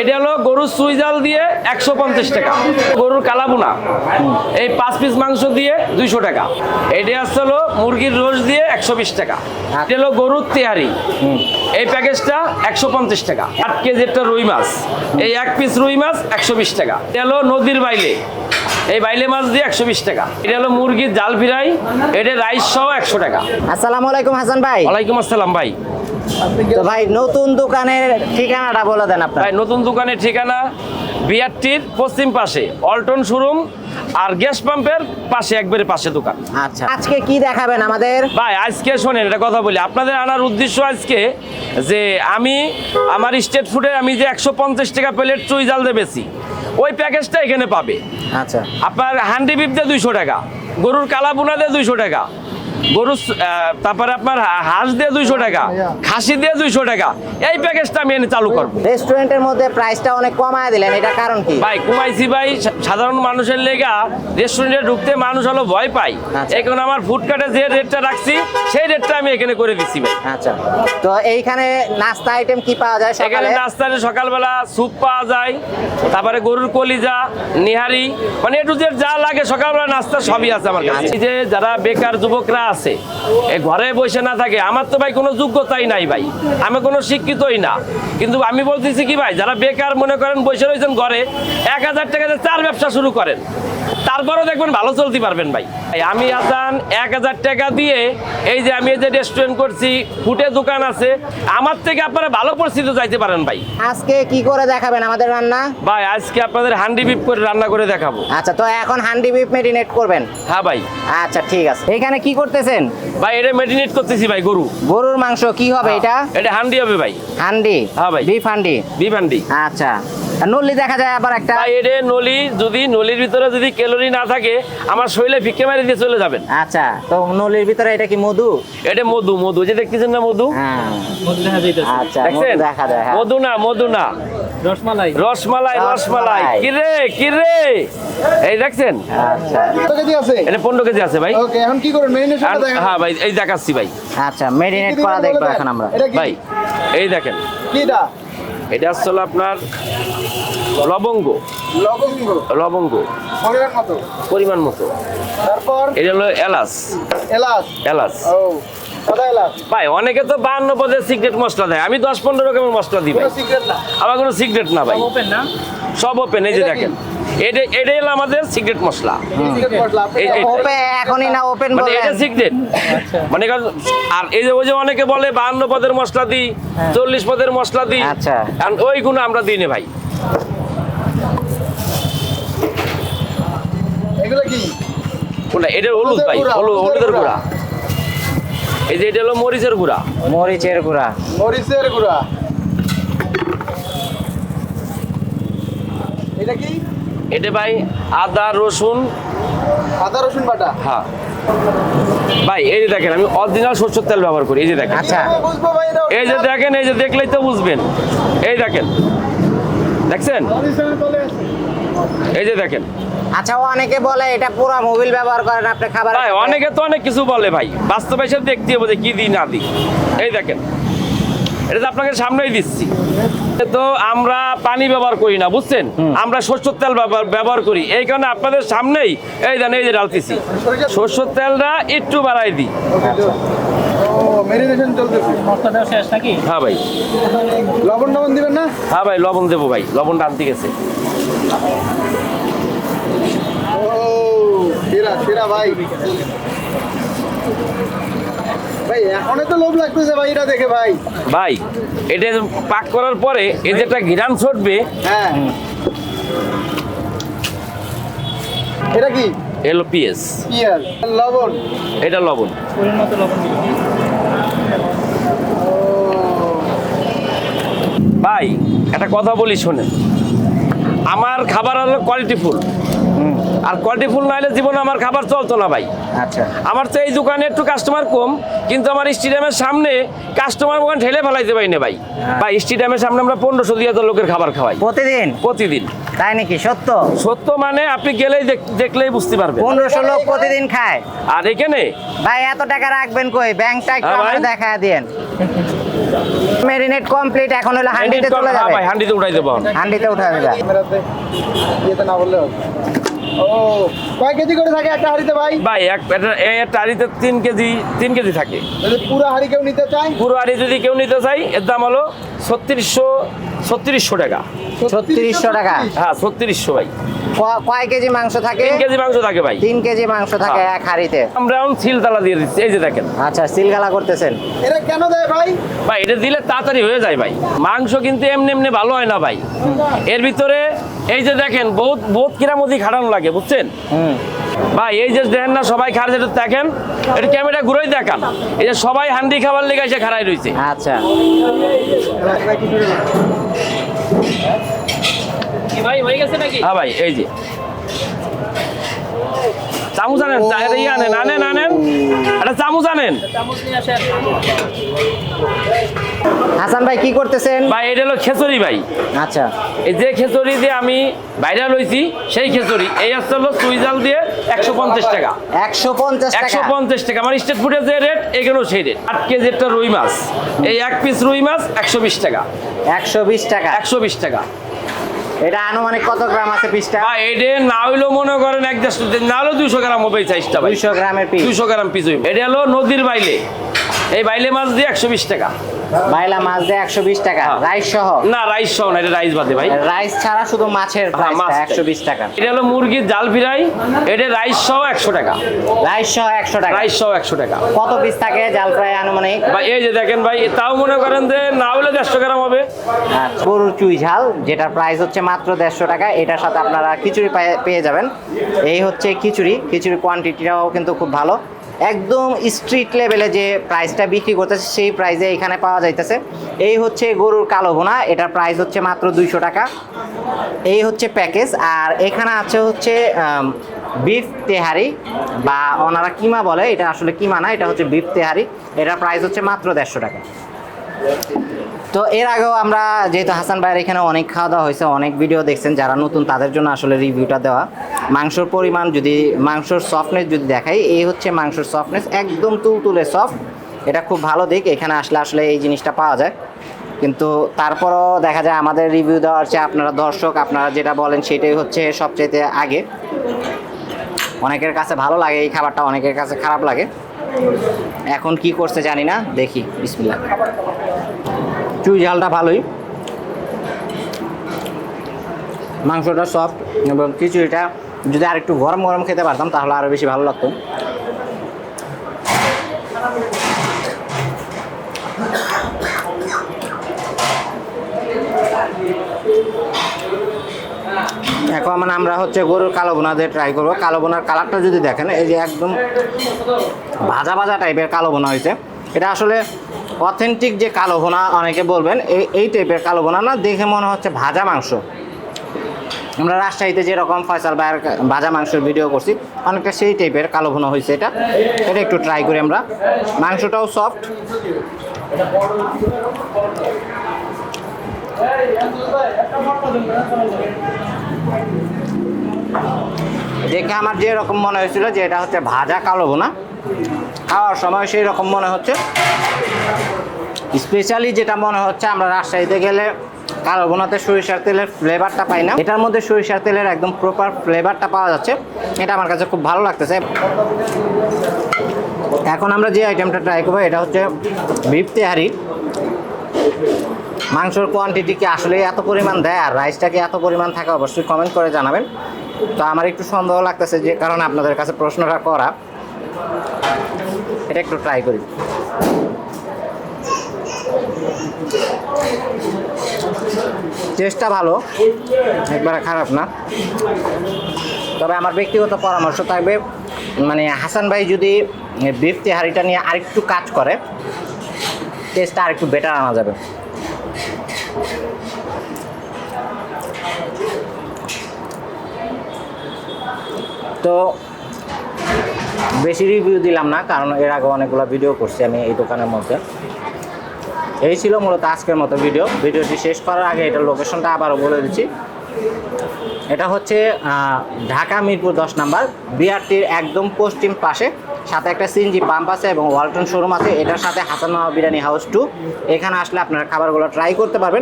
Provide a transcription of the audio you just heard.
এটা হলো গরুর সুইজাল দিয়ে একশো পঞ্চাশ টাকা। গরুর কালাবুনা। এই পাঁচ পিস মাংস দিয়ে দুইশো টাকা। এটা হচ্ছে হলো মুরগির রোজ দিয়ে একশো বিশ টাকা। এটা হলো গরুর তেহারি। এই প্যাকেজটা একশো পঞ্চাশ টাকা। আট কেজি একটা রুই মাছ। এই এক পিস রুই মাছ একশো বিশ টাকা। এটা হলো নদীর বাইলে। এই বাইলে মাছ দিয়ে একশো বিশ টাকা। এটা হলো মুরগির জাল ফিরাই। এটা রাইস সহ একশো টাকা। আসসালামু আলাইকুম হাসান ভাই। ওয়ালাইকুম আসসালাম ভাই। তো ভাই নতুন দোকানের ঠিকানাটা বলে দেন আপনার। ভাই নতুন দোকানের ঠিকানা বিআরটির পশ্চিম পাশে অল্টন শোরুম আর গ্যাস পাম্পের পাশে একবারে পাশে দোকান। আচ্ছা আজকে কি দেখাবেন আমাদের? ভাই আজকে শোনেন এটা কথা বলি আপনাদের আনার উদ্দেশ্য আজকে যে আমি আমার স্টেট ফুডে আমি যে একশো পঞ্চাশ টাকা প্লেট চুই জাল দিয়ে বেশি ওই প্যাকেজটা এখানে পাবে। আচ্ছা। আপনার হ্যান্ডি বিপ দিয়ে দুইশো টাকা গরুর কালাবুনা দিয়ে দুইশো টাকা গরুর তারপরে আপনার হাঁস দিয়ে দুইশো টাকা খাসি দিয়ে দুইশো টাকা। এই প্যাকেজটা আমি এনে চালু করব। রেস্টুরেন্টের মধ্যে প্রাইসটা অনেক কমায় দিলেন এটা কারণ কি? ভাই কুমাইছি ভাই সাধারণ মানুষের লেগা রেস্টুরেন্টে ঢুকতে মানুষ হলো ভয় পায়। আচ্ছা। এখন আমার ফুডকার্টে যে রেটটা রাখছি সেই রেটটা আমি এখানে করে দিচ্ছি ভাই। আচ্ছা। তো এইখানে নাস্তা আইটেম কি পাওয়া যায় এখানে নাস্তাতে সকালবেলা স্যুপ পাওয়া যায় তারপরে গরুর কলিজা নিহারি মানে একটু যে যা লাগে সকালবেলা নাস্তা সবই আছে আমার কাছে। যে যারা বেকার যুবকরা আছে। এ ঘরে বসে না থাকে। আমার তো ভাই কোনো যোগ্যতাই নাই ভাই। আমি কোনো শিক্ষিতই না। কিন্তু আমি বলতেছি কি ভাই যারা বেকার মনে করেন বসে রয়েছেন ঘরে এক হাজার টাকাতে চার ব্যবসা শুরু করেন। তারপরও দেখবেন ভালো চলতে পারবেন ভাই, আমি আসান এক হাজার টাকা দিয়ে এই যে আমি এই যে রেস্টুরেন্ট করছি ফুটে দোকান আছে আমার থেকে আপনারা ভালো পরিস্থিতি চাইতে পারেন ভাই। আজকে কি করে দেখাবেন আমাদের রান্না? ভাই আজকে আপনাদের হান্ডি বিপ করে রান্না করে দেখাবো। আচ্ছা তো এখন হান্ডি বিফ মেরিনেট করবেন? হ্যাঁ ভাই। আচ্ছা ঠিক আছে। এখানে কি করতেছেন? ভাই এটা মেডিনেট করতেছি ভাই গরু। গরুর মাংস কি হবে এটা? এটা হান্ডি হবে ভাই। হান্ডি? হ্যাঁ ভাই। বিফ হান্ডি? বিপ হান্ডি। আচ্ছা। আর নল্লি দেখা যায় আবার একটা। ভাই এটা নলি যদি নলির ভিতরে যদি ক্যালোরি না থাকে আমার শরীরে ফিকে মারি দিয়ে চলে যাবেন। আচ্ছা তো নলির ভিতরে এটা কি মধু? এটা মধু মধু যে দেখতেছেন না মধু? হ্যাঁ। আচ্ছা দেখা যায় হ্যাঁ। মধু না মধু না। রসমালাই। রসমালাই রসমালাই। কিরে কিরে? এই দেখছেন? আচ্ছা। কত কেজি আছে? এটা পনেরো কেজি আছে ভাই। ওকে এখন কি করবেন? মেরিনেশনটা দেখেন। হ্যাঁ ভাই এই দেখাচ্ছি ভাই। আচ্ছা মেরিনেট করা দেখব এখন আমরা। ভাই এই দেখেন। কিটা? এটা আসলে আপনার লবঙ্গ। লবঙ্গ। লবঙ্গ। পরিমাণ মতো পরিমাণ মতো। তারপর? এটা হলো এলাচ। এলাচ। এলাচ। ও ভাই অনেকে তো বাহান্ন পদের সিগারেট মশলা দেয়। আমি দশ পনেরো রকমের মশলা দিই আমার কোনো সিগারেট না। ভাই। সব ওপেন এই যে দেখেন। এটা এটাই হলো আমাদের সিক্রেট মশলা। এখনই না ওপেন মানে এটা সিক্রেট মানে আর এই যে ওই যে অনেকে বলে বাহান্ন পদের মশলা দিই চল্লিশ পদের মশলা দিই আচ্ছা। আর ওই গুণ আমরা দিই না ভাই। এগুলো কি? কোনটা এটা হলুদ ভাই হলুদ হলুদের। গুঁড়া। এই যে এটা হলো মরিচের গুঁড়া। মরিচের গুঁড়া। মরিচের গুঁড়া। এটা কি? এটা ভাই আদা রসুন। আদা রসুন বাটা? হ্যাঁ। ভাই এই যে দেখেন আমি অরিজিনাল সরষের তেল ব্যবহার করি এই যে দেখেন। আচ্ছা। বুঝব ভাই এই যে দেখেন এই যে দেখলেই তো বুঝবেন। এই দেখেন। দেখছেন। এই যে দেখেন। আচ্ছা অনেকে বলে এটা পুরো মোবিল ব্যবহার করেন আপনি খাবার ভাই অনেকে তো অনেক কিছু বলে ভাই। বাস্তবে এসে দেখতে হবে যে কি দিই না দিই। এই দেখেন। এটা তো আপনাকে সামনেই দিচ্ছি। তো আমরা পানি ব্যবহার করি না বুঝছেন? আমরা সরষের তেল ব্যবহার করি। এই কারণে আপনাদের সামনেই এই দেন এই যে ডালতেছি সরিষার- সরষের তেলটা একটু বাড়াই দিই। হ্যাঁ ভাই। লবণ টবণ দিবেন না হ্যাঁ ভাই লবণ দেবো ভাই লবণ আনতে গেছে। ও সেরা সেরা ভাই। ভাই তো লোভ লাগতেছে ভাই এটা দেখে ভাই। ভাই এটা পাক করার পরে এই যে একটা ঘিরান ছটবে হ্যাঁ। এটা কি? এলো পিএস লবণ? এটা লবণ। পরিমাণ লবণ ভাই একটা কথা বলি শোনেন। আমার খাবার হলো কোয়ালিটি ফুল। আর কোয়ালিটি ফুল না হলে জীবনে আমার খাবার চলতো না ভাই। আচ্ছা। আমার তো এই দোকানে একটু কাস্টমার কম কিন্তু আমার স্টেডিয়ামের সামনে কাস্টমার ওখানে ঠেলে ফেলাইতে পারি না ভাই। ভাই স্টেডিয়ামের সামনে আমরা পনেরোশো দিয়ে তো লোকের খাবার খাওয়াই। প্রতিদিন? প্রতিদিন। তাই নাকি? সত্য? সত্য মানে আপনি গেলেই দেখলেই বুঝতে পারবেন। পনেরোশো লোক প্রতিদিন খায়? আর এখানে? ভাই এত টাকা রাখবেন কই? ব্যাংকটা একটু হ্যাঁ, আমার দেখা দিয়েন। মেরিনেট কমপ্লিট এখন হলো হান্ডিতে চলে হ্যাঁ যাবে। হান্ডিতে উঠাই দেবো হান্ডিতে উঠে যাবে ক্যামেরাতে ইয়েতে না বললে হবে। ও কয় কেজি করে থাকে একটা হাড়িতে ভাই? ভাই এক একটা এই তিন কেজি তিন কেজি থাকে। পুরো হাড়ি কেউ নিতে চায়? পুরো আড়ি যদি কেউ নিতে চায় এর দাম হলো ছত্রিশশো ছত্রিশশো টাকা। ছত্রিশশো টাকা। হ্যাঁ ছত্রিশশো ভাই। কয় কেজি মাংস থাকে? তিন কেজি মাংস থাকে ভাই। তিন কেজি মাংস থাকে হ্যাঁ। এক হাড়িতে? আমরা এখন সিলতালা দিয়ে দিচ্ছি। এই যে দেখেন। আচ্ছা সিলগালা করতেছেন। এটা কেন দেয় ভাই? ভাই এটা দিলে তাড়াতাড়ি হয়ে যায় ভাই। মাংস কিন্তু এমনি এমনি ভালো হয় না ভাই। এর ভিতরে এই যে দেখেন বহুত বহুত কিরামতি খাটানো লাগে বুঝছেন? হুম। ভাই এই যে দেখেন না সবাই খাড়া যেটা দেখেন এটা ক্যামেরা ঘুরেই দেখান। এই যে সবাই হান্ডি খাবার লেগে এসে খাড়াই রয়েছে আচ্ছা। ভাই হয়ে গেছে নাকি? হ্যাঁ ভাই এই যে। চামচ আনেন ইয়ে আনেন আনেন আনেন। একটা চামচ আনেন হাসান ভাই কি করতেছেন? ভাই এটা হলো খেচুরি ভাই। আচ্ছা। এই যে খেচুরি দিয়ে আমি ভাইরাল হয়েছি সেই খেচুরি এই আসতে হলো সুইজাল দিয়ে একশো পঞ্চাশ টাকা। একশো পঞ্চাশ একশো পঞ্চাশ টাকা আমার স্টেট ফুডের যে রেট এখানেও সেই রেট। আট কেজি একটা রুই মাছ। এই এক পিস রুই মাছ একশো বিশ টাকা। একশো বিশ টাকা। একশো বিশ টাকা। এটা আনুমানিক কত গ্রাম আছে পিসটা? ভাই এটা না হইল মনে করেন এক দেড়শো না হলেও দুশো গ্রাম হবে এই সাইজটা ভাই। দুইশো গ্রামের পিস দুশো গ্রাম পিস হইবে। এটা হলো নদীর বাইলে। এই বাইলে মাছ দিয়ে একশো বিশ টাকা। বাইলা মাছ দিয়ে একশো বিশ টাকা। হ্যাঁ। রাইস সহ? না রাইস সহ না এটা রাইস বাদে ভাই। রাইস ছাড়া শুধু মাছের হ্যাঁ, মাছ। একশো বিশ টাকা। এটা হলো মুরগির জাল ফিরাই এটা রাইস সহ একশো টাকা। রাইস সহ একশো টাকা। রাইস সহ একশো টাকা। কত পিস থাকে জাল ফ্রাই আনুমানিক? ভাই এই যে দেখেন ভাই তাও মনে করেন যে না হলে দেড়শো গ্রাম হবে। আচ্ছা, গরুর চুই ঝাল যেটার প্রাইস হচ্ছে মাত্র দেড়শো টাকা এটার সাথে আপনারা খিচুড়ি পায়ে- পেয়ে যাবেন। এই হচ্ছে খিচুড়ি খিচুড়ি কোয়ান্টিটিটাও কিন্তু খুব ভালো। একদম স্ট্রিট লেভেলে যে প্রাইসটা বিক্রি করতেছে, সেই প্রাইসে এখানে পাওয়া যাইতেছে। এই হচ্ছে গরুর কালো বোনা, এটার প্রাইস হচ্ছে মাত্র দুইশো টাকা। এই হচ্ছে প্যাকেজ আর এখানে আছে হচ্ছে বিফ তেহারি, বা ওনারা কিমা বলে, এটা আসলে কিমা না, এটা হচ্ছে বিফ তেহারি, এটার প্রাইস হচ্ছে মাত্র দেড়শো টাকা। তো এর আগেও আমরা যেহেতু হাসান ভাইয়ের এখানে অনেক খাওয়া দাওয়া হয়েছে, অনেক ভিডিও দেখছেন, যারা নতুন তাদের জন্য আসলে রিভিউটা দেওয়া। মাংসর পরিমাণ যদি, মাংসর সফটনেস যদি দেখাই, এই হচ্ছে মাংসর সফটনেস একদম তুলতুলে সফট এটা খুব ভালো দিক, এখানে আসলে আসলে এই জিনিসটা পাওয়া যায়। কিন্তু তারপরও দেখা যায় আমাদের রিভিউ দেওয়ার চেয়ে আপনারা দর্শক, আপনারা যেটা বলেন সেটাই হচ্ছে সবচাইতে আগে। অনেকের কাছে ভালো লাগে এই খাবারটা, অনেকের কাছে খারাপ লাগে। এখন কি করছে জানি না, দেখি, বিসমিল্লাহ। চুই ঝালটা ভালোই। মাংসটা সফট এবং খিচুড়িটা যদি আর একটু গরম গরম খেতে পারতাম, তাহলে আরও বেশি ভালো লাগতো। এখন মানে আমরা হচ্ছে গরুর কালো বোনা দিয়ে ট্রাই করব। কালো বোনার কালারটা যদি দেখেন, এই যে একদম ভাজা ভাজা টাইপের কালো বোনা হয়েছে। এটা আসলে অথেন্টিক যে কালো ভোনা অনেকে বলবেন, এই এই টাইপের কালো ভোনা না, দেখে মনে হচ্ছে ভাজা মাংস। আমরা রাজশাহীতে যেরকম ফয়সাল ভাইয়ের ভাজা মাংসের ভিডিও করছি, অনেকটা সেই টাইপের কালো ভুনা হয়েছে এটা। এটা একটু ট্রাই করি আমরা। মাংসটাও সফট দেখে আমার যে রকম মনে হয়েছিল যে এটা হচ্ছে ভাজা কালো ভুনা। খাওয়ার সময় সেই রকম মনে হচ্ছে। স্পেশালি যেটা মনে হচ্ছে, আমরা রাজশাহীতে গেলে কালো বোনাতে সরিষার তেলের ফ্লেভারটা পাই না। এটার মধ্যে সরিষার তেলের একদম প্রপার ফ্লেভারটা পাওয়া যাচ্ছে। এটা আমার কাছে খুব ভালো লাগতেছে। এখন আমরা যে আইটেমটা ট্রাই করব, এটা হচ্ছে বিফ তেহারি। মাংসর কোয়ান্টিটি কি আসলে এত পরিমাণ দেয় আর রাইসটা কি এত পরিমাণ থাকে, অবশ্যই কমেন্ট করে জানাবেন। তো আমার একটু সন্দেহ লাগতেছে যে, কারণে আপনাদের কাছে প্রশ্নটা করা। এটা একটু ট্রাই করি। টেস্টটা ভালো, একবারে খারাপ না। তবে আমার ব্যক্তিগত পরামর্শ থাকবে মানে হাসান ভাই যদি বিফ তেহারিটা নিয়ে আরেকটু কাজ করে, টেস্টটা আরেকটু বেটার আনা যাবে। তো বেশি রিভিউ দিলাম না, কারণ এর আগে অনেকগুলো ভিডিও করছি আমি এই দোকানের মধ্যে। এই ছিল মূলত আজকের মতো ভিডিও। ভিডিওটি শেষ করার আগে এটার লোকেশনটা আবারও বলে দিচ্ছি। এটা হচ্ছে ঢাকা মিরপুর দশ নাম্বার। বিআরটির একদম পশ্চিম পাশে। সাথে একটা সিএনজি পাম্প আছে এবং ওয়ালটন শোরুম আছে। এটার সাথে হাসান বিরিয়ানি হাউস টু এখানে আসলে আপনারা খাবারগুলো ট্রাই করতে পারবেন।